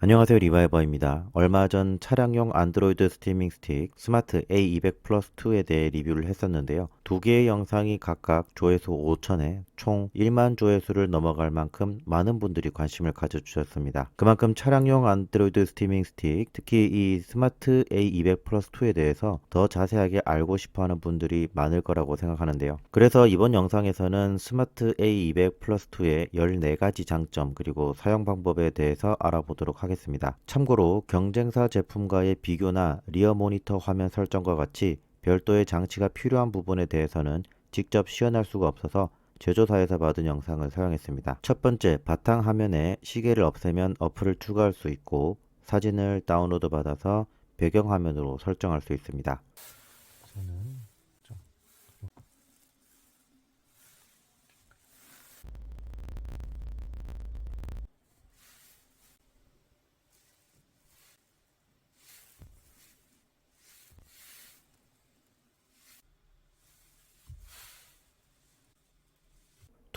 안녕하세요 리바이버입니다. 얼마 전 차량용 안드로이드 스트리밍 스틱 스마트 A200 플러스 2에 대해 리뷰를 했었는데요. 두 개의 영상이 각각 조회수 5천에 총 1만 조회수를 넘어갈 만큼 많은 분들이 관심을 가져주셨습니다. 그만큼 차량용 안드로이드 스트리밍 스틱, 특히 이 스마트 A200 플러스 2에 대해서 더 자세하게 알고 싶어하는 분들이 많을 거라고 생각하는데요. 그래서 이번 영상에서는 스마트 A200 플러스 2의 14가지 장점 그리고 사용 방법에 대해서 알아보도록 하겠습니다. 하겠습니다. 참고로 경쟁사 제품과의 비교나 리어 모니터 화면 설정과 같이 별도의 장치가 필요한 부분에 대해서는 직접 시연할 수가 없어서 제조사에서 받은 영상을 사용했습니다. 첫 번째, 바탕 화면에 시계를 없애면 어플을 추가할 수 있고 사진을 다운로드 받아서 배경 화면으로 설정할 수 있습니다.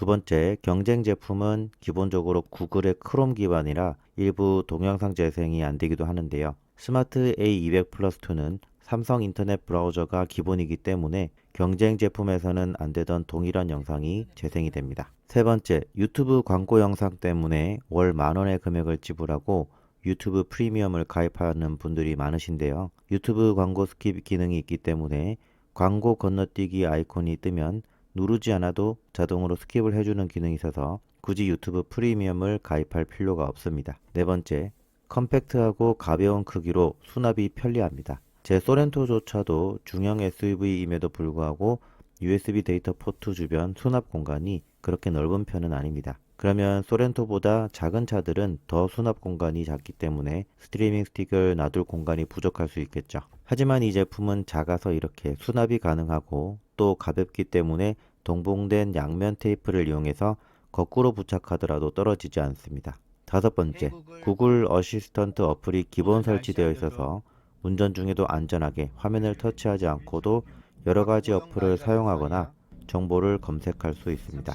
두 번째, 경쟁 제품은 기본적으로 구글의 크롬 기반이라 일부 동영상 재생이 안 되기도 하는데요. 스마트 A200 플러스 2는 삼성 인터넷 브라우저가 기본이기 때문에 경쟁 제품에서는 안 되던 동일한 영상이 재생이 됩니다. 세 번째, 유튜브 광고 영상 때문에 월 만원의 금액을 지불하고 유튜브 프리미엄을 가입하는 분들이 많으신데요. 유튜브 광고 스킵 기능이 있기 때문에 광고 건너뛰기 아이콘이 뜨면 누르지 않아도 자동으로 스킵을 해주는 기능이 있어서 굳이 유튜브 프리미엄을 가입할 필요가 없습니다. 네 번째, 컴팩트하고 가벼운 크기로 수납이 편리합니다. 제 소렌토조차도 중형 SUV임에도 불구하고 USB 데이터 포트 주변 수납 공간이 그렇게 넓은 편은 아닙니다. 그러면 소렌토보다 작은 차들은 더 수납 공간이 작기 때문에 스트리밍 스틱을 놔둘 공간이 부족할 수 있겠죠. 하지만 이 제품은 작아서 이렇게 수납이 가능하고 또 가볍기 때문에 동봉된 양면 테이프를 이용해서 거꾸로 부착하더라도 떨어지지 않습니다. 다섯 번째, 구글 어시스턴트 어플이 기본 설치되어 있어서 운전 중에도 안전하게 화면을 터치하지 않고도 여러 가지 어플을 사용하거나 정보를 검색할 수 있습니다.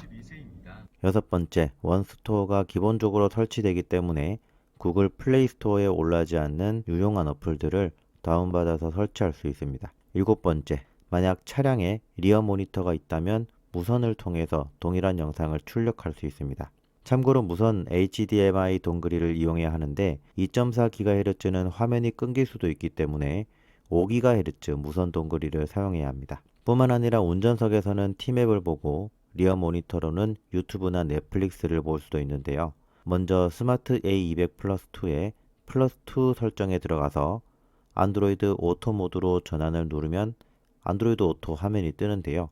여섯 번째, 원스토어가 기본적으로 설치되기 때문에 구글 플레이 스토어에 올라지 않는 유용한 어플들을 다운받아서 설치할 수 있습니다. 일곱 번째, 만약 차량에 리어 모니터가 있다면 무선을 통해서 동일한 영상을 출력할 수 있습니다. 참고로 무선 HDMI 동그리를 이용해야 하는데 2.4GHz는 화면이 끊길 수도 있기 때문에 5GHz 무선 동그리를 사용해야 합니다. 뿐만 아니라 운전석에서는 티맵을 보고 리어 모니터로는 유튜브나 넷플릭스를 볼 수도 있는데요. 먼저 스마트 A200 플러스 2에 플러스 2 설정에 들어가서 안드로이드 오토 모드로 전환을 누르면 안드로이드 오토 화면이 뜨는데요.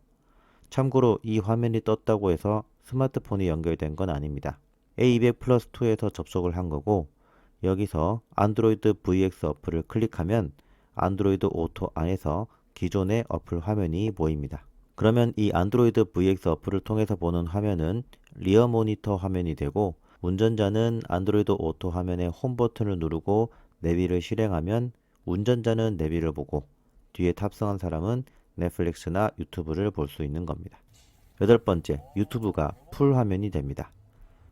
참고로 이 화면이 떴다고 해서 스마트폰이 연결된 건 아닙니다. A200 플러스 2에서 접속을 한 거고 여기서 안드로이드 VX 어플을 클릭하면 안드로이드 오토 안에서 기존의 어플 화면이 보입니다. 그러면 이 안드로이드 VX 어플을 통해서 보는 화면은 리어 모니터 화면이 되고 운전자는 안드로이드 오토 화면의 홈 버튼을 누르고 내비를 실행하면 운전자는 내비를 보고 뒤에 탑승한 사람은 넷플릭스나 유튜브를 볼 수 있는 겁니다. 여덟 번째, 유튜브가 풀 화면이 됩니다.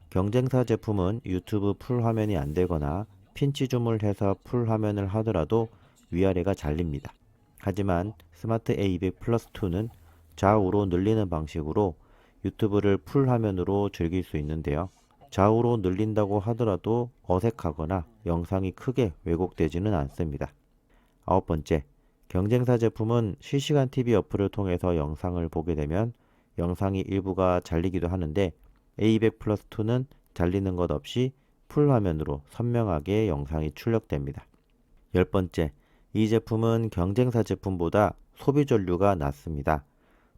경쟁사 제품은 유튜브 풀 화면이 안 되거나 핀치 줌을 해서 풀 화면을 하더라도 위아래가 잘립니다. 하지만 스마트 A200 플러스 2는 좌우로 늘리는 방식으로 유튜브를 풀 화면으로 즐길 수 있는데요. 좌우로 늘린다고 하더라도 어색하거나 영상이 크게 왜곡되지는 않습니다. 아홉 번째, 경쟁사 제품은 실시간 TV 어플을 통해서 영상을 보게 되면 영상이 일부가 잘리기도 하는데 A200 플러스 2는 잘리는 것 없이 풀 화면으로 선명하게 영상이 출력됩니다. 열 번째, 이 제품은 경쟁사 제품보다 소비 전류가 낮습니다.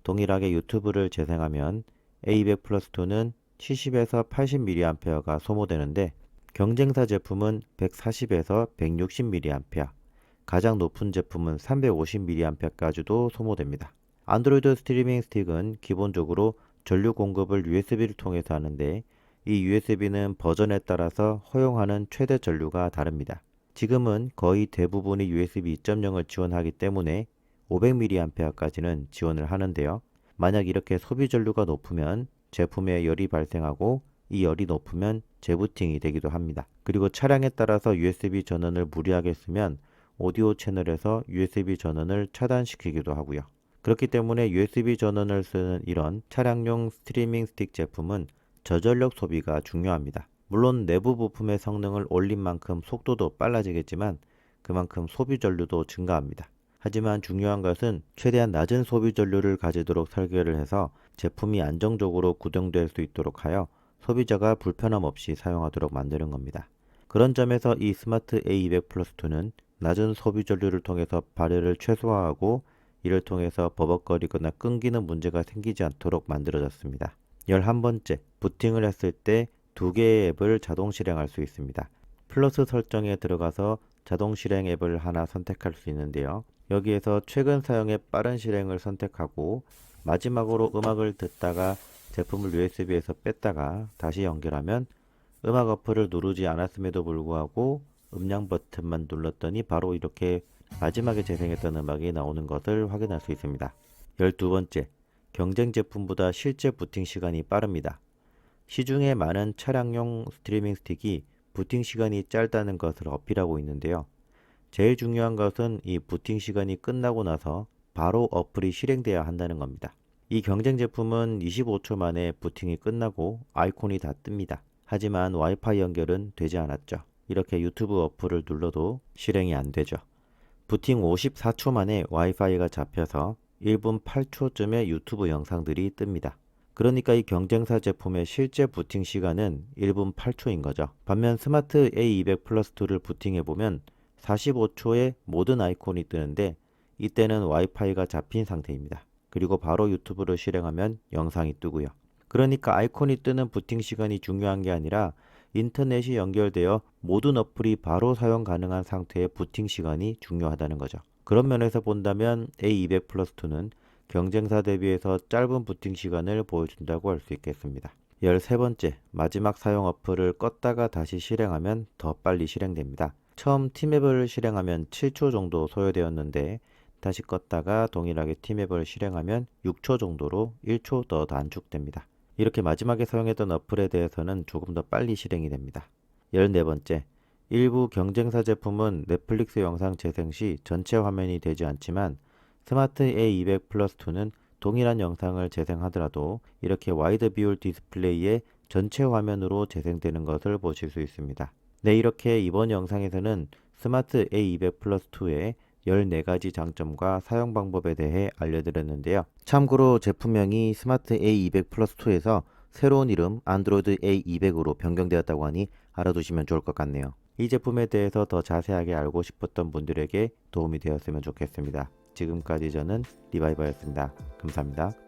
동일하게 유튜브를 재생하면 A200 플러스 2는 70에서 80mAh가 소모되는데 경쟁사 제품은 140에서 160mAh, 가장 높은 제품은 350mAh까지도 소모됩니다. 안드로이드 스트리밍 스틱은 기본적으로 전류 공급을 USB를 통해서 하는데 이 USB는 버전에 따라서 허용하는 최대 전류가 다릅니다. 지금은 거의 대부분이 USB 2.0을 지원하기 때문에 500mAh까지는 지원을 하는데요. 만약 이렇게 소비 전류가 높으면 제품에 열이 발생하고 이 열이 높으면 재부팅이 되기도 합니다. 그리고 차량에 따라서 USB 전원을 무리하게 쓰면 오디오 채널에서 USB 전원을 차단시키기도 하고요. 그렇기 때문에 USB 전원을 쓰는 이런 차량용 스트리밍 스틱 제품은 저전력 소비가 중요합니다. 물론 내부 부품의 성능을 올린 만큼 속도도 빨라지겠지만 그만큼 소비 전류도 증가합니다. 하지만 중요한 것은 최대한 낮은 소비 전류를 가지도록 설계를 해서 제품이 안정적으로 구동될 수 있도록 하여 소비자가 불편함 없이 사용하도록 만드는 겁니다. 그런 점에서 이 스마트 A200 플러스 2는 낮은 소비 전류를 통해서 발열을 최소화하고 이를 통해서 버벅거리거나 끊기는 문제가 생기지 않도록 만들어졌습니다. 11번째, 부팅을 했을 때 두 개의 앱을 자동 실행할 수 있습니다. 플러스 설정에 들어가서 자동 실행 앱을 하나 선택할 수 있는데요. 여기에서 최근 사용의 빠른 실행을 선택하고 마지막으로 음악을 듣다가 제품을 USB에서 뺐다가 다시 연결하면 음악 어플을 누르지 않았음에도 불구하고 음량 버튼만 눌렀더니 바로 이렇게 마지막에 재생했던 음악이 나오는 것을 확인할 수 있습니다. 12번째, 경쟁 제품보다 실제 부팅 시간이 빠릅니다. 시중에 많은 차량용 스트리밍 스틱이 부팅 시간이 짧다는 것을 어필하고 있는데요. 제일 중요한 것은 이 부팅 시간이 끝나고 나서 바로 어플이 실행돼야 한다는 겁니다. 이 경쟁 제품은 25초 만에 부팅이 끝나고 아이콘이 다 뜹니다. 하지만 와이파이 연결은 되지 않았죠. 이렇게 유튜브 어플을 눌러도 실행이 안 되죠. 부팅 54초 만에 와이파이가 잡혀서 1분 8초쯤에 유튜브 영상들이 뜹니다. 그러니까 이 경쟁사 제품의 실제 부팅 시간은 1분 8초인 거죠. 반면 스마트 A200 플러스 2를 부팅해 보면 45초에 모든 아이콘이 뜨는데 이때는 와이파이가 잡힌 상태입니다. 그리고 바로 유튜브를 실행하면 영상이 뜨고요. 그러니까 아이콘이 뜨는 부팅 시간이 중요한 게 아니라 인터넷이 연결되어 모든 어플이 바로 사용 가능한 상태의 부팅 시간이 중요하다는 거죠. 그런 면에서 본다면 A200 플러스 2는 경쟁사 대비해서 짧은 부팅 시간을 보여준다고 할 수 있겠습니다. 13번째, 마지막 사용 어플을 껐다가 다시 실행하면 더 빨리 실행됩니다. 처음 팀앱을 실행하면 7초 정도 소요되었는데 다시 껐다가 동일하게 팀앱을 실행하면 6초 정도로 1초 더 단축됩니다. 이렇게 마지막에 사용했던 어플에 대해서는 조금 더 빨리 실행이 됩니다. 14번째, 일부 경쟁사 제품은 넷플릭스 영상 재생 시 전체 화면이 되지 않지만 스마트 A200 플러스 2는 동일한 영상을 재생하더라도 이렇게 와이드 비율 디스플레이에 전체 화면으로 재생되는 것을 보실 수 있습니다. 네, 이렇게 이번 영상에서는 스마트 A200 플러스 2의 14가지 장점과 사용 방법에 대해 알려드렸는데요. 참고로 제품명이 스마트 A200 플러스 2에서 새로운 이름 안드로이드 A200으로 변경되었다고 하니 알아두시면 좋을 것 같네요. 이 제품에 대해서 더 자세하게 알고 싶었던 분들에게 도움이 되었으면 좋겠습니다. 지금까지 저는 리바이버였습니다. 감사합니다.